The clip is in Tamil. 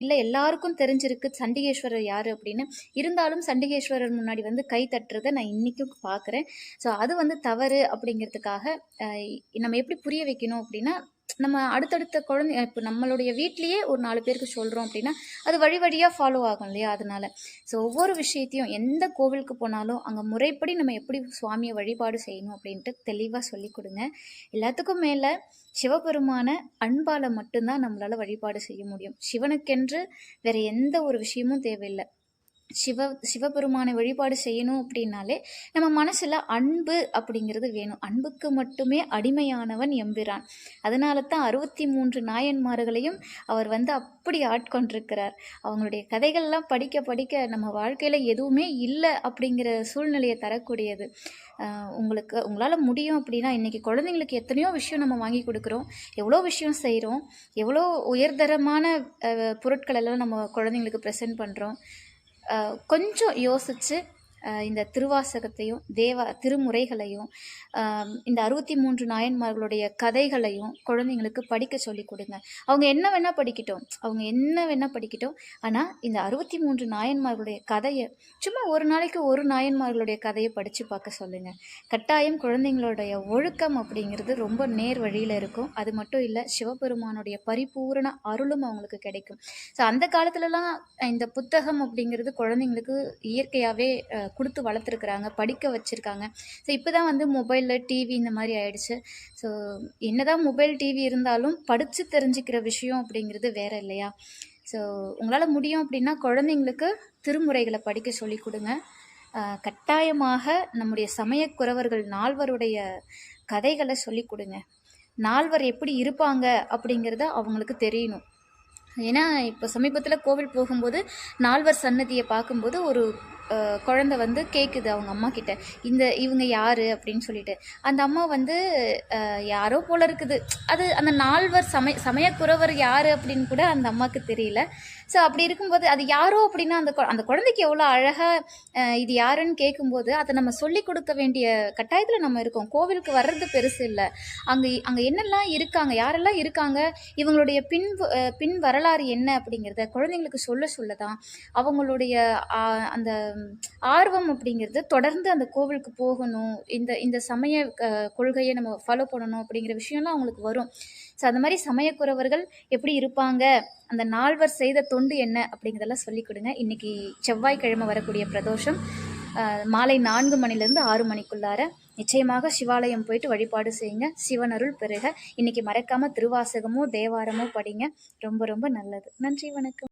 இல்லை எல்லாருக்கும் தெரிஞ்சிருக்கு சண்டிகேஸ்வரர் யார் அப்படின்னு. இருந்தாலும் சண்டிகேஸ்வரர் முன்னாடி வந்து கை தட்டுறதை நான் இன்றைக்கும் பார்க்குறேன் ஸோ அது வந்து தவறு அப்படிங்கிறதுக்காக நம்ம எப்படி புரிய வைக்கணும் அப்படின்னா நம்ம அடுத்தடுத்த குழந்தை இப்போ நம்மளுடைய வீட்லேயே ஒரு நாலு பேருக்கு சொல்கிறோம் அப்படின்னா அது வழி வழியாக ஃபாலோ ஆகும் இல்லையா? அதனால. ஸோ ஒவ்வொரு விஷயத்தையும் எந்த கோவிலுக்கு போனாலும் அங்கே முறைப்படி நம்ம எப்படி சுவாமியை வழிபாடு செய்யணும் அப்படின்ட்டு தெளிவாக சொல்லி கொடுங்க. எல்லாத்துக்கும் மேலே சிவபெருமான அன்பால் மட்டும்தான் நம்மளால் வழிபாடு செய்ய முடியும். சிவனுக்கென்று வேறு எந்த ஒரு விஷயமும் தேவையில்லை. சிவ சிவபெருமானை வழிபாடு செய்யணும் அப்படின்னாலே நம்ம மனசில் அன்பு அப்படிங்கிறது வேணும். அன்புக்கு மட்டுமே அடிமையானவன் எம்பிரான். அதனால தான் அறுபத்தி மூன்று நாயன்மார்களையும் அவர் வந்து அப்படி ஆட்கொண்டிருக்கிறார். அவங்களுடைய கதைகள்லாம் படிக்க படிக்க நம்ம வாழ்க்கையில் எதுவுமே இல்லை அப்படிங்கிற சூழ்நிலையை தரக்கூடியது. உங்களுக்கு உங்களால் முடியும் அப்படின்னா இன்றைக்கி குழந்தைங்களுக்கு எத்தனையோ விஷயம் நம்ம வாங்கி கொடுக்குறோம். எவ்வளோ விஷயம் செய்கிறோம் எவ்வளோ உயர்தரமான பொருட்களெல்லாம் நம்ம குழந்தைங்களுக்கு ப்ரெசென்ட் பண்ணுறோம் கொஞ்சம் யோசித்து இந்த திருவாசகத்தையும் தேவ திருமுறைகளையும் இந்த அறுபத்தி மூன்று நாயன்மார்களுடைய கதைகளையும் குழந்தைங்களுக்கு படிக்க சொல்லி கொடுங்க. அவங்க என்ன வேணால் படிக்கட்டும். அவங்க என்ன வேணால் படிக்கட்டும். ஆனால் இந்த அறுபத்தி மூன்று நாயன்மார்களுடைய கதையை சும்மா ஒரு நாளைக்கு ஒரு நாயன்மார்களுடைய கதையை படித்து பார்க்க சொல்லுங்கள் கட்டாயம் குழந்தைங்களுடைய ஒழுக்கம் அப்படிங்கிறது ரொம்ப நேர் வழியில் இருக்கும். அது மட்டும் இல்லை சிவபெருமானுடைய பரிபூரண அருளும் அவங்களுக்கு கிடைக்கும். ஸோ அந்த காலத்துலலாம் இந்த புத்தகம் அப்படிங்கிறது குழந்தைங்களுக்கு இயற்கையாகவே கொடுத்து வளர்த்துருக்குறாங்க படிக்க வச்சுருக்காங்க. ஸோ இப்போ தான் வந்து மொபைலில் டிவி இந்த மாதிரி ஆயிடுச்சு. ஸோ என்னதான் மொபைல் டிவி இருந்தாலும் படித்து தெரிஞ்சுக்கிற விஷயம் அப்படிங்கிறது வேற இல்லையா? ஸோ உங்களால் முடியும் அப்படின்னா குழந்தைங்களுக்கு திருமுறைகளை படிக்க சொல்லி கொடுங்க. கட்டாயமாக நம்முடைய சமயக்குறவர்கள் நால்வருடைய கதைகளை சொல்லி கொடுங்க. நால்வர் எப்படி இருப்பாங்க அப்படிங்கிறத அவங்களுக்கு தெரியணும். ஏன்னா இப்போ சமீபத்தில் கோவில் போகும்போது நால்வர் சன்னதியை பார்க்கும்போது ஒரு குழந்தை வந்து கேட்குது அவங்க அம்மா கிட்ட. இந்த இவங்க யார்? அப்படின்னு சொல்லிட்டு. அந்த அம்மா வந்து யாரோ போல இருக்குது. அது அந்த நால்வர் சமய சமயக்குறவர் யார் அப்படின்னு கூட அந்த அம்மாவுக்கு தெரியல. ஸோ அப்படி இருக்கும்போது அது யாரோ அப்படின்னா அந்த அந்த குழந்தைக்கு எவ்வளோ அழகாக இது யாருன்னு கேட்கும்போது அதை நம்ம சொல்லி கொடுக்க வேண்டிய கட்டாயத்தில் நம்ம இருக்கோம். கோவிலுக்கு வர்றது பெருசு இல்லை. அங்கே அங்கே என்னெல்லாம் இருக்காங்க? யாரெல்லாம் இருக்காங்க? இவங்களுடைய பின் பின் வர வரலாறு என்ன அப்படிங்கிறத குழந்தைங்களுக்கு சொல்ல சொல்ல தான் அவங்களுடைய அந்த ஆர்வம் அப்படிங்கிறது தொடர்ந்து அந்த கோவிலுக்கு போகணும். இந்த இந்த சமய கொள்கையை நம்ம ஃபாலோ பண்ணணும் அப்படிங்கிற விஷயம்லாம் அவங்களுக்கு வரும். ஸோ அந்த மாதிரி சமயக்குறவர்கள் எப்படி இருப்பாங்க? அந்த நால்வர் செய்த தொண்டு என்ன அப்படிங்கிறதெல்லாம் சொல்லிக் கொடுங்க. இன்னைக்கு செவ்வாய்க்கிழமை வரக்கூடிய பிரதோஷம் மாலை நான்கு மணிலேருந்து ஆறு மணிக்குள்ளார நிச்சயமாக சிவாலயம் போயிட்டு வழிபாடு செய்யுங்க. சிவனருள் பெறுக. இன்னைக்கு மறக்காம திருவாசகமோ தேவாரமோ படிங்க. ரொம்ப ரொம்ப நல்லது. நன்றி வணக்கம்.